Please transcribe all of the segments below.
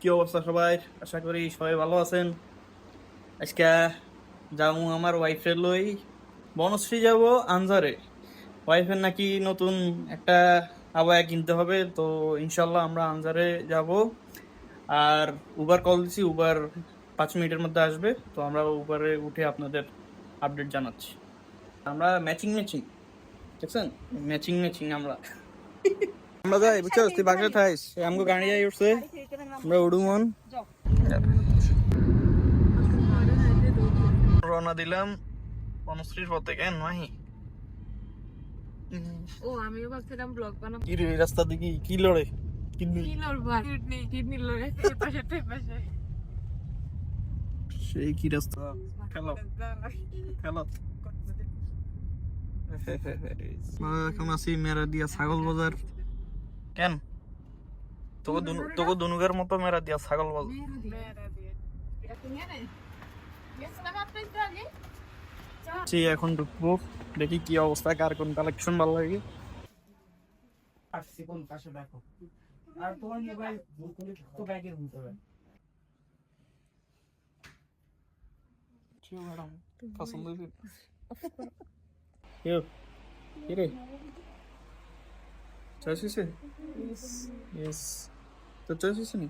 কি অবস্থা সবাই? আশা করি সবাই ভালো আছেন। আজকে যাব আমার ওয়াইফের লই বনশ্রী যাব আনজারে। ওয়াইফের নাকি নতুন একটা আবায়া কিনতে হবে, তো ইনশাল্লাহ আমরা আনজারে যাব। আর উবার কল দিছি উবার পাঁচ মিনিটের মধ্যে আসবে, তো আমরা উবারে উঠে আপনাদের আপডেট জানাচ্ছি। আমরা ম্যাচিং ম্যাচিং দেখছেন? ম্যাচিং ম্যাচিং আমরা। আমরা যাই তুই বাসা থাইস। আমগো গাড়ি উঠছে। আমরা রওনা দিলাম বনশ্রীর পথে কেন নাহি? ও আমিও ভাবছিলাম ব্লগ বানাবো। কি রে রাস্তা দিকে কি লড়ে? কিডনি। কি লড়বা কিডনি কিডনি লড়ে। পাশে পাশে। সেই কি রাস্তা? খেলো। খেলো। এখন আছি মেরা দিয়া ছাগল বাজার। কেন? তোকে তোকে দুনুগের মতো মেরা দিয়া ছাগল বাজার জি এখন ঢুকবো দেখি কি অবস্থা কার কোন কালেকশন ভালো লাগে। আসছি কোন পাশে দেখো। আর তোমার মোবাইল তো ব্যাগের ভিতরে ম্যাডাম পছন্দ কি রে? চয়েস হয়েছে ইয়েস তো চয়েস হয়েছে নি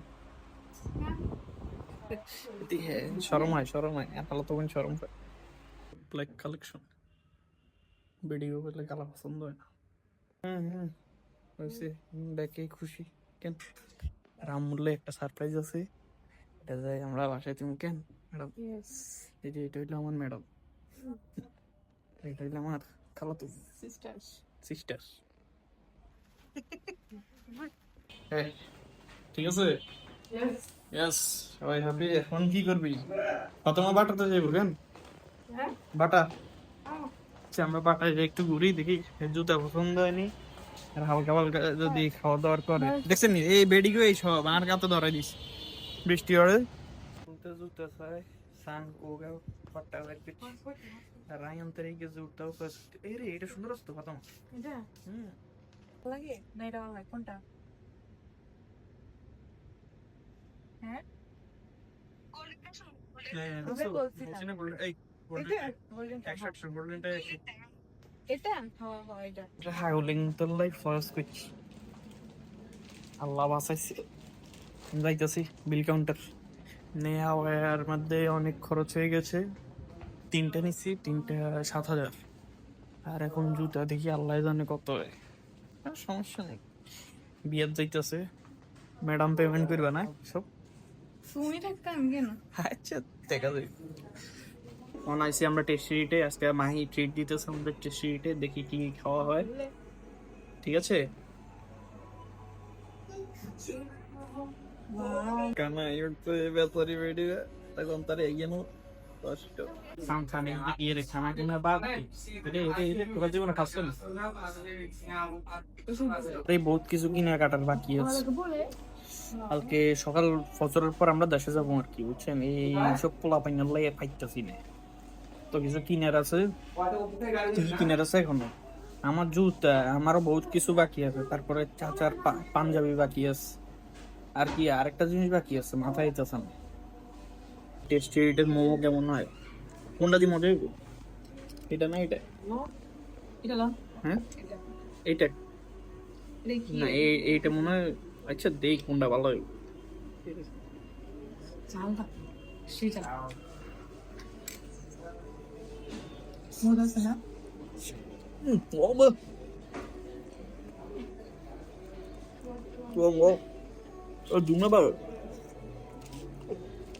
হ্যাঁ শরম হয় শরম হয় একালা তো শরম হয় ব্ল্যাক কালেকশন ভিডিও করলে কালা পছন্দ হয় না হুম হুম হয়েছে দেখে খুশি কেন রামমূল্যে একটা সারপ্রাইজ আছে এটা যাই আমরা বাসায় তুমি কেন ম্যাডাম এই যে এটা হইল আমার ম্যাডাম এটা হইল আমার খালাতো সিস্টার্স সিস্টার ঠিক আছে? ইয়েস সবাই হ্যাপি এখন কি করবি? প্রথমে বাটাতে যাইব কেন? হ্যাঁ? বাটা? আচ্ছা আমরা বাটায় একটু ঘুরি দেখি জুতা পছন্দ হয়নি। আর হালকা হালকা যদি খাওয়া দাওয়ার করে। দেখছেন নি? এই বেডিগো এই সব আমার কাছে ধরাই দিস বৃষ্টি হরে জুতা জুতা চাই সান কোগা ফটা আর জুতাও এটা সুন্দর আসতো প্রথম। এটা? হুম। লাগে না এটা ভালো লাগে কোনটা হ্যাঁ আল্লাহ বাঁচাইছে যাইতেছি বিল কাউন্টার নেওয়া ওয়ার মধ্যে অনেক খরচ হয়ে গেছে তিনটা নিচ্ছি তিনটা সাত হাজার আর এখন জুতা দেখি আল্লাহ জানে কত হয় সমস্যা নেই। বিয়ের যাইতেছে। ম্যাডাম পেমেন্ট করবে না সব? তুমি থাকতাম কেন? আচ্ছা দেখা যাবে অন আইসি আমরা টেস্ট সিরিটে আজকে মাহি ট্রিট দিতেছে আমাদের টেস্ট সিরিটে দেখি কি খাওয়া হয়। ঠিক আছে? কানা ইউরতে বেতরি ভিডিও তখন তার এগিয়ে কষ্ট জীবনে না এই বহুত কিছু কিনা কাটার বাকি আছে। কালকে সকাল ফজরের পর আমরা দেশে যাব আর কি বুঝছেন? এই সব পোলা পাইনার লাগে না। তো কিছু কিনার আছে? কিছু কিনার আছে এখনও? আমার জুতা আমারও বহুত কিছু বাকি আছে। তারপরে চাচার পাঞ্জাবি বাকি আছে। আর কি আরেকটা জিনিস বাকি আছে মাথায় আইতেছে না। টেস্টি এটার মোমো কেমন হয়? কোনটা দিয়ে মজা হইব এটা না এটা? এটা হ্যাঁ? এইটা। দেখি না এই- এইটা মনে হয় আচ্ছা দেখ কোনটা ভালো হইব চালটা সেটা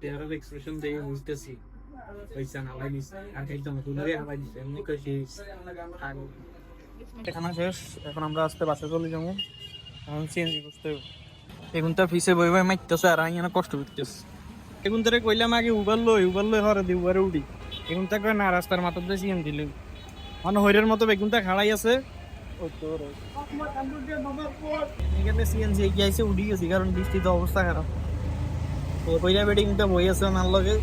চেহারার এক্সপ্রেশন দেখে এখানে শেষ। এখন আমরা বাসে চলে যাব। এখন চেঞ্জ করতে এখন তো ফিসে বই বই মাইতেছে আর আমি কষ্ট করতেছে। এখন তোরে কইলাম আগে উবার লই উবার লই হরে দি উবারে উঠি। এখন তো না রাস্তার মাথাতে সিএম দিল মানে হরের মতো বেগুনটা খাড়াই আছে। এখানে সিএনসি এগিয়ে আইসে উড়ি গেছি, কারণ বৃষ্টিতে অবস্থা খারাপ। ওইটা বেটিংটা বই আছে আমার লগে।